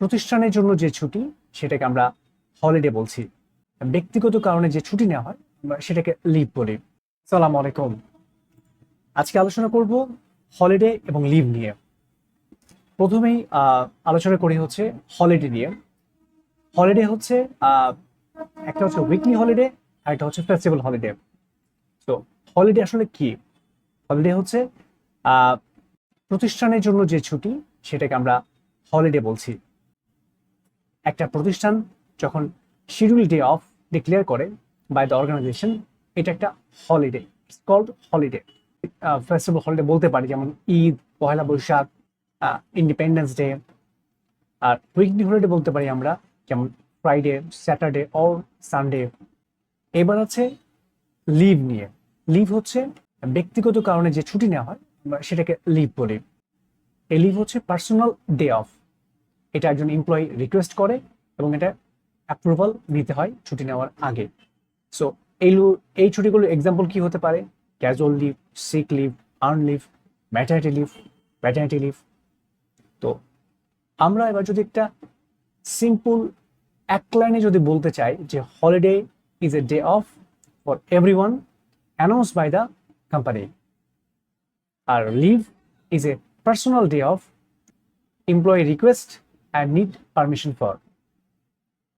প্রতিষ্ঠানের জন্য যে ছুটি, সেটাকে আমরা হলিডে বলছি। ব্যক্তিগত কারণে যে ছুটি নেওয়া হয় সেটাকে লিভ বলি। সালাম আলাইকুম। আজকে আলোচনা করব হলিডে এবং লিভ নিয়ে। প্রথমেই আলোচনা করি হচ্ছে হলিডে নিয়ে। হলিডে হচ্ছে একটা হচ্ছে উইকলি হলিডে আর একটা হচ্ছে ফেস্টিভ্যাল হলিডে তো হলিডে আসলে কি? হলিডে হচ্ছে প্রতিষ্ঠানের জন্য যে ছুটি, সেটাকে আমরা হলিডে বলছি। একটা প্রতিষ্ঠান যখন শিডিউল ডে অফ ডিক্লেয়ার করে বাই দ্য অর্গানাইজেশন এটা একটা holiday it's called holiday festival holiday বলতে পারি, যেমন ঈদ, পহেলা বৈশাখ ইন্ডিপেন্ডেন্স ডে আর উইকলি হলিডে বলতে পারি আমরা, যেমন ফ্রাইডে স্যাটারডে অর সানডে এবার আছে লিভ নিয়ে। লিভ হচ্ছে ব্যক্তিগত কারণে যে ছুটি নেওয়া হয়, সেটাকে লিভ বলি। এই লিভ হচ্ছে পার্সোনাল ডে অফ এটা একজন এমপ্লয়ি রিকোয়েস্ট করে এবং এটা অ্যাপ্রুভাল নিতে হয় ছুটি নেওয়ার আগে। সো এই এই ছুটিগুলো এক্সাম্পল কি হতে পারে? Casual leave sick leave earn leave maternity leave paternity leave তো, আমরা এবার যদি একটা সিম্পল এক লাইনে যদি বলতে চাই যে holiday is a day off for every one announce by the company R leave is a personal day off employee request and need permission for